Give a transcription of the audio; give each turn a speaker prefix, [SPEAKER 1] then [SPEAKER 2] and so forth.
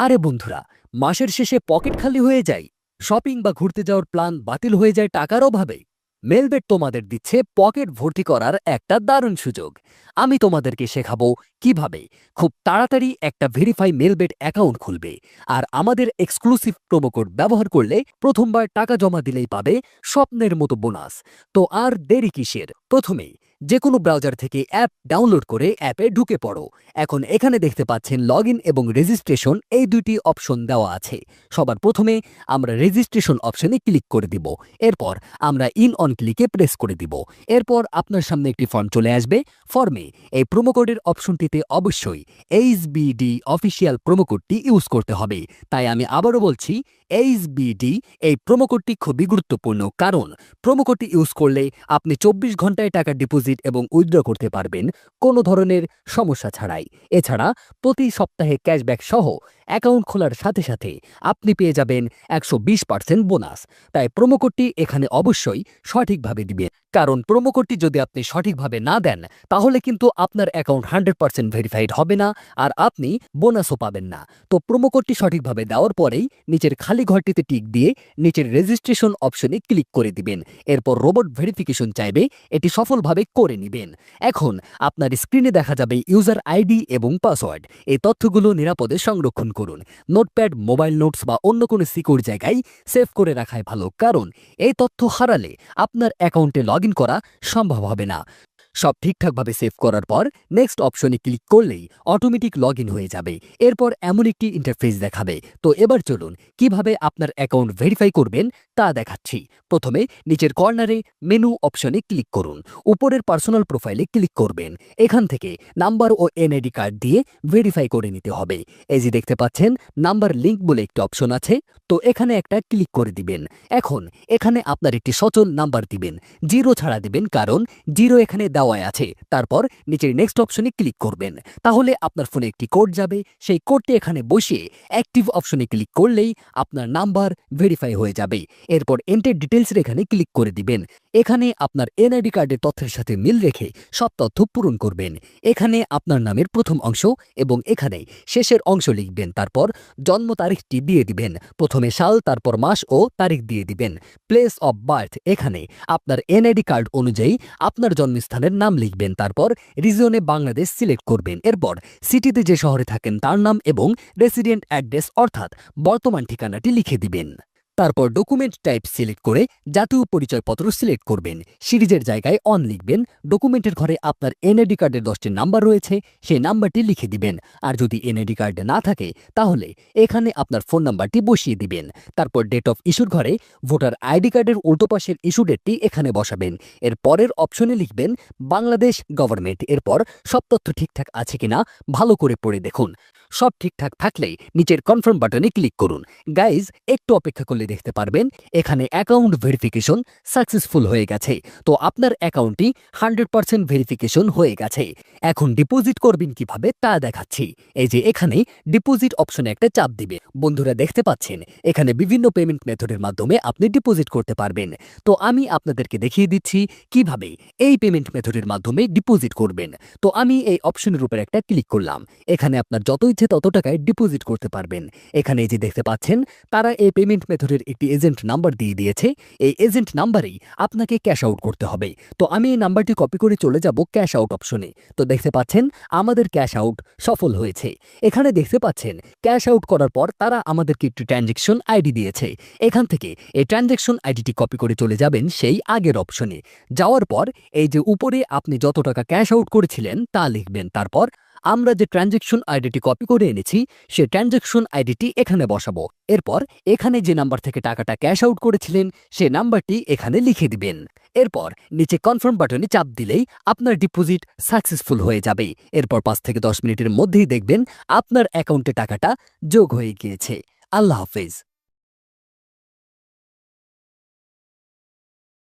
[SPEAKER 1] আরে বন্ধুরা, মাসের শেষে পকেট খালি হয়ে যায়। শপিং বা ঘুরতে যাওয়ার প্ল্যান বাতিল হয়ে যায় টাকার অভাবে। মেলবেট তোমাদের দিচ্ছে পকেট ভর্তি করার একটা দারুণ সুযোগ। আমি তোমাদেরকে শেখাবো কীভাবে খুব তাড়াতাড়ি একটা ভেরিফাই মেলবেট অ্যাকাউন্ট খুলবে। আর আমাদের এক্সক্লুসিভ প্রোমোকোড ব্যবহার করলে প্রথমবার টাকা জমা দিলেই পাবে স্বপ্নের মতো বোনাস। তো আর দেরি কিসের? প্রথমেই যে কোনো ব্রাউজার থেকে অ্যাপ ডাউনলোড করে অ্যাপে ঢুকে পড়ো। এখন এখানে দেখতে পাচ্ছেন লগ এবং রেজিস্ট্রেশন এই দুটি অপশন দেওয়া আছে। সবার প্রথমে আমরা রেজিস্ট্রেশন অপশনে ক্লিক করে দিব। এরপর আমরা ইন অন ক্লিকে প্রেস করে দিব। এরপর আপনার সামনে একটি ফর্ম চলে আসবে ফর্মে এই প্রোমোকোডের অপশনটিতে অবশ্যই এইচ বিডি অফিসিয়াল প্রোমোকোডটি ইউজ করতে হবে। তাই আমি আবারও বলছি এইচ বিডি এই প্রোমোকোডটি খুবই গুরুত্বপূর্ণ, কারণ প্রোমোকোডটি ইউজ করলে আপনি চব্বিশ ঘন্টায় টাকা ডিপোজিট এবং উইথড্র করতে পারবেন, কোনো ধরনের সমস্যা ছাড়াই। এছাড়া প্রতি সপ্তাহে ক্যাশব্যাক সহ অ্যাকাউন্ট খোলার সাথে সাথে আপনি পেয়ে যাবেন একশো বিশ পার্সেন্ট বোনাস তাই প্রোমোকোডটি এখানে অবশ্যই সঠিকভাবে দিবেন। কারণ প্রোমোকোডটি যদি আপনি সঠিকভাবে না দেন, তাহলে কিন্তু আপনার অ্যাকাউন্ট হান্ড্রেড পার্সেন্ট ভেরিফাইড হবে না আর আপনি বোনাসও পাবেন না। তো প্রোমোকোডটি সঠিকভাবে দেওয়ার পরেই নিচের খালি ঘরটিতে টিক দিয়ে নিচের রেজিস্ট্রেশন অপশনে ক্লিক করে দিবেন। এরপর রোবট ভেরিফিকেশন চাইবে, এটি সফলভাবে করে নেবেন। এখন আপনার স্ক্রিনে দেখা যাবে ইউজার আইডি এবং পাসওয়ার্ড এই তথ্যগুলো নিরাপদে সংরক্ষণ করুন। নোটপ্যাড মোবাইল নোটস বা অন্য কোনো সিকিউর জায়গায় সেভ করে রাখাই ভালো। কারণ এই তথ্য হারালে আপনার অ্যাকাউন্টে লগ করা সম্ভব হবে না। সব ঠিকঠাকভাবে সেভ করার পর নেক্সট অপশনে ক্লিক করলেই অটোমেটিক লগ হয়ে যাবে। এরপর এমন একটি ইন্টারফেস দেখাবে। তো এবার চলুন, কীভাবে আপনার অ্যাকাউন্ট ভেরিফাই করবেন তা দেখাচ্ছি। প্রথমে নিচের কর্নারে মেনু অপশনে ক্লিক করুন। উপরের পার্সোনাল প্রোফাইলে ক্লিক করবেন। এখান থেকে নাম্বার ও এনআইডি কার্ড দিয়ে ভেরিফাই করে নিতে হবে। এই যে দেখতে পাচ্ছেন নাম্বার লিঙ্ক বলে একটি অপশন আছে। তো এখানে একটা ক্লিক করে দিবেন। এখন এখানে আপনার একটি সচল নাম্বার দিবেন। জিরো ছাড়া দিবেন, কারণ জিরো এখানে দেওয়াই আছে। তারপর নিচের নেক্সট অপশনে ক্লিক করবেন। তাহলে আপনার ফোনে একটি কোড যাবে। সেই কোডটি এখানে বসিয়ে অ্যাক্টিভ অপশনে ক্লিক করলেই আপনার নাম্বার ভেরিফাই হয়ে যাবে। এরপর এন্টার ডিটেলসের এখানে ক্লিক করে দিবেন। এখানে আপনার এনআইডি কার্ডের তথ্যের সাথে মিল রেখে সব তথ্য পূরণ করবেন। এখানে আপনার নামের প্রথম অংশ এবং এখানে শেষের অংশ লিখবেন। তারপর জন্ম তারিখটি দিয়ে দিবেন। প্রথমে সাল, তারপর মাস ও তারিখ দিয়ে দিবেন। প্লেস অব বার্থ এখানে আপনার এনআইডি কার্ড অনুযায়ী আপনার জন্মস্থানের নাম লিখবেন, তারপর রিজিয়নে বাংলাদেশ সিলেক্ট করবেন। এরপর সিটিতে যে শহরে থাকেন, তার নাম এবং রেসিডেন্ট অ্যাড্রেস অর্থাৎ বর্তমান ঠিকানাটি লিখে দিবেন। তারপর ডকুমেন্ট টাইপ সিলেক্ট করে জাতীয় পরিচয়পত্র সিলেক্ট করবেন। সিরিজের জায়গায় অন লিখবেন। ডকুমেন্টের ঘরে আপনার এনআইডি কার্ডের দশটি নাম্বার রয়েছে, সেই নাম্বারটি লিখে দিবেন। আর যদি এনআইডি কার্ড না থাকে, তাহলে এখানে আপনার ফোন নাম্বারটি বসিয়ে দিবেন। তারপর ডেট অফ ইস্যুর ঘরে ভোটার আইডি কার্ডের উল্টো পাশের ইস্যু ডেটটি এখানে বসাবেন। এর পরের অপশনে লিখবেন, বাংলাদেশ গভর্নমেন্ট এরপর সব তথ্য ঠিকঠাক আছে কিনা ভালো করে পড়ে দেখুন। সব ঠিকঠাক থাকলেই নিচের কনফার্ম বাটনে ক্লিক করুন। গাইজ একটু অপেক্ষা করলে দেখতে পারবেন, এখানে অ্যাকাউন্ট ভেরিফিকেশন সাকসেসফুল হয়ে গেছে। তো আপনার অ্যাকাউন্টটি হান্ড্রেড পার্সেন্ট ভেরিফিকেশন হয়ে গেছে। এখন ডিপোজিট করবেন কীভাবে তা দেখাচ্ছি। এই যে এখানে ডিপোজিট অপশনে একটা চাপ দিবে। বন্ধুরা দেখতে পাচ্ছেন, এখানে বিভিন্ন পেমেন্ট মেথডের মাধ্যমে আপনি ডিপোজিট করতে পারবেন। তো আমি আপনাদেরকে দেখিয়ে দিচ্ছি কীভাবে এই পেমেন্ট মেথডের মাধ্যমে ডিপোজিট করবেন। তো আমি এই অপশনের উপর একটা ক্লিক করলাম। এখানে আপনার যত ইচ্ছে তত টাকায় ডিপোজিট করতে পারবেন। এখানে যে দেখতে পাচ্ছেন, তারা এই পেমেন্ট মেথডের একটি এজেন্ট নাম্বার দিয়ে দিয়েছে। এই এজেন্ট নাম্বারেই আপনাকে ক্যাশ আউট করতে হবে। তো আমি এই নাম্বারটি কপি করে চলে যাব ক্যাশ আউট অপশনে তো দেখতে পাচ্ছেন, আমাদের ক্যাশ আউট সফল হয়েছে। এখানে দেখতে পাচ্ছেন ক্যাশ আউট করার পর তারা আমাদেরকে একটি ট্রানজেকশন আইডি দিয়েছে। এখান থেকে এই ট্রানজেকশন আইডিটি কপি করে চলে যাবেন সেই আগের অপশনে যাওয়ার পর এই যে উপরে আপনি যত টাকা ক্যাশ আউট করেছিলেন তা লিখবেন। তারপর আমরা যে ট্রানজেকশন আইডিটি কপি করে এনেছি, সে ট্রানজেকশন আইডিটি এখানে বসাবো। এরপর এখানে যে নাম্বার থেকে টাকাটা ক্যাশ আউট করেছিলেন, সে নাম্বারটি এখানে লিখে দিবেন। এরপর নিচে কনফার্ম বাটনে চাপ দিলেই আপনার ডিপোজিট সাকসেসফুল হয়ে যাবে। এরপর পাঁচ থেকে দশ মিনিটের মধ্যেই দেখবেন আপনার অ্যাকাউন্টে টাকাটা যোগ হয়ে গিয়েছে। আল্লাহ হাফেজ।